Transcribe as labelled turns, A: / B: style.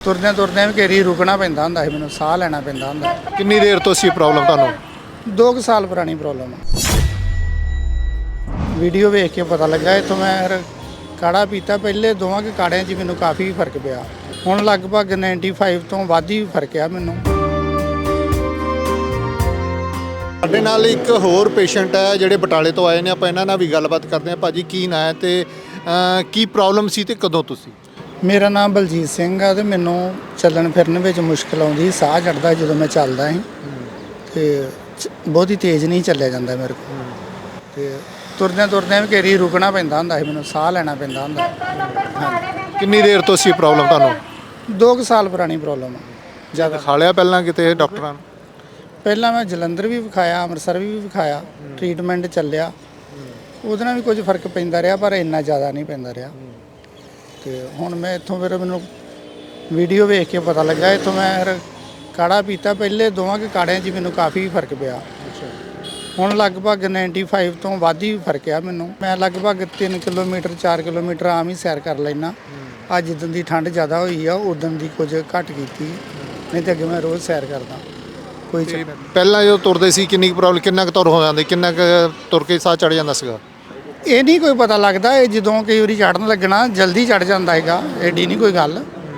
A: ਤੁਰਦਿਆਂ ਤੁਰਦਿਆਂ ਵੀ ਘੇਰੀ ਰੁਕਣਾ ਪੈਂਦਾ ਹੁੰਦਾ ਸੀ ਮੈਨੂੰ ਸਾਹ ਲੈਣਾ ਪੈਂਦਾ ਹੁੰਦਾ
B: ਕਿੰਨੀ ਦੇਰ ਤੋਂ ਸੀ ਪ੍ਰੋਬਲਮ ਤੁਹਾਨੂੰ?
A: 2 ਸਾਲ ਪੁਰਾਣੀ ਪ੍ਰੋਬਲਮ ਹੈ ਵੀਡੀਓ ਵੇਖ ਕੇ ਪਤਾ ਲੱਗਾ ਇਥੋਂ ਮੈਂ ਫਿਰ ਕਾੜਾ ਪੀਤਾ। ਪਹਿਲੇ ਦੋਵਾਂ ਕੇ ਕਾੜਿਆਂ 'ਚ ਮੈਨੂੰ ਕਾਫੀ ਫ਼ਰਕ ਪਿਆ। ਹੁਣ ਲਗਭਗ 95 ਤੋਂ ਵੱਧ ਹੀ ਫ਼ਰਕ ਆ ਮੈਨੂੰ।
B: ਸਾਡੇ ਨਾਲ ਇੱਕ ਹੋਰ ਪੇਸ਼ੈਂਟ ਹੈ ਜਿਹੜੇ ਬਟਾਲੇ ਤੋਂ ਆਏ ਨੇ। ਆਪਾਂ ਇਹਨਾਂ ਨਾਲ ਵੀ ਗੱਲਬਾਤ ਕਰਦੇ ਹਾਂ। ਭਾਜੀ ਕੀ ਨਾਂ ਹੈ ਤੇ ਕੀ ਪ੍ਰੋਬਲਮ ਸੀ ਤੇ ਕਦੋਂ ਤੁਸੀਂ
A: ਮੇਰਾ ਨਾਮ ਬਲਜੀਤ ਸਿੰਘ ਆ ਤੇ ਮੈਨੂੰ ਚੱਲਣ ਫਿਰਨ ਵਿੱਚ ਮੁਸ਼ਕਲ ਆਉਂਦੀ ਸੀ, ਸਾਹ ਚੜਦਾ ਜਦੋਂ ਮੈਂ ਚੱਲਦਾ ਸੀ। ਤੇ ਚ- ਬਹੁਤੀ ਤੇਜ਼ ਨਹੀਂ ਚੱਲਿਆ ਜਾਂਦਾ ਮੇਰੇ ਕੋਲ। ਤੇ ਤੁਰਦਿਆਂ ਤੁਰਦਿਆਂ ਵੀ ਘੇਰੀ ਰੁਕਣਾ ਪੈਂਦਾ ਹੁੰਦਾ ਸੀ ਮੈਨੂੰ ਸਾਹ ਲੈਣਾ ਪੈਂਦਾ ਹੁੰਦਾ
B: ਕਿੰਨੀ ਦੇਰ ਤੋਂ ਸੀ ਪ੍ਰੋਬਲਮ ਤੁਹਾਨੂੰ?
A: 2 ਸਾਲ ਪੁਰਾਣੀ ਪ੍ਰੋਬਲਮ ਆ। ਜ਼ਿਆਦਾ।
B: ਖਾ ਲਿਆ ਪਹਿਲਾਂ ਕਿਤੇ ਡਾਕਟਰਾਂ ਨੂੰ?
A: ਪਹਿਲਾਂ ਮੈਂ ਜਲੰਧਰ ਵੀ ਵਿਖਾਇਆ ਅੰਮ੍ਰਿਤਸਰ ਵੀ ਵਿਖਾਇਆ ਟ੍ਰੀਟਮੈਂਟ ਚੱਲਿਆ। ਉਹਦੇ ਨਾਲ ਵੀ ਕੁਝ ਫ਼ਰਕ ਪੈਂਦਾ ਰਿਹਾ ਪਰ ਇੰਨਾ ਜ਼ਿਆਦਾ ਨਹੀਂ ਪੈਂਦਾ ਰਿਹਾ। ਤੇ ਹੁਣ ਮੈਂ ਇੱਥੋਂ ਫਿਰ ਮੈਨੂੰ ਵੀਡੀਓ ਵੇਖ ਕੇ ਪਤਾ ਲੱਗਾ ਇੱਥੋਂ ਮੈਂ ਫਿਰ ਕਾੜਾ ਪੀਤਾ ਪਹਿਲੇ ਦੋਵਾਂ ਕੇ ਕਾੜਿਆਂ 'ਚ ਹੀ ਮੈਨੂੰ ਕਾਫੀ ਫ਼ਰਕ ਪਿਆ। ਹੁਣ ਲਗਭਗ 95 ਤੋਂ ਵੱਧ ਹੀ ਫ਼ਰਕ ਆ ਮੈਨੂੰ। ਮੈਂ ਲਗਭਗ 3 ਕਿਲੋਮੀਟਰ 4 ਕਿਲੋਮੀਟਰ ਆਮ ਹੀ ਸੈਰ ਕਰ ਲੈਣਾ ਅੱਜ ਜਿੱਦਣ ਦੀ ਠੰਡ ਜ਼ਿਆਦਾ ਹੋਈ ਆ ਉਦੋਂ ਦੀ ਕੁਝ ਘੱਟ ਕੀਤੀ। ਨਹੀਂ ਤੇ ਅੱਗੇ ਮੈਂ ਰੋਜ਼ ਸੈਰ ਕਰਦਾ। ਕੋਈ ਚੱਕਰ
B: ਪਹਿਲਾਂ ਜਦੋਂ ਤੁਰਦੇ ਸੀ ਕਿੰਨੀ ਪ੍ਰੋਬਲਮ ਕਿੰਨਾ ਕੁ ਤੁਰ ਹੋ ਜਾਂਦੇ ਕਿੰਨਾ ਕੁ ਤੁਰ ਕੇ ਸਾਹ ਚੜ ਜਾਂਦਾ ਸੀਗਾ?
A: ਇਹ ਨਹੀਂ ਕੋਈ ਪਤਾ ਲੱਗਦਾ, ਇਹ ਜਦੋਂ ਕਈ ਵਾਰੀ ਚੜਨ ਲੱਗਣਾ, ਜਲਦੀ ਚੜ ਜਾਂਦਾ ਹੈਗਾ, ਐਡੀ ਨਹੀਂ ਕੋਈ ਗੱਲ।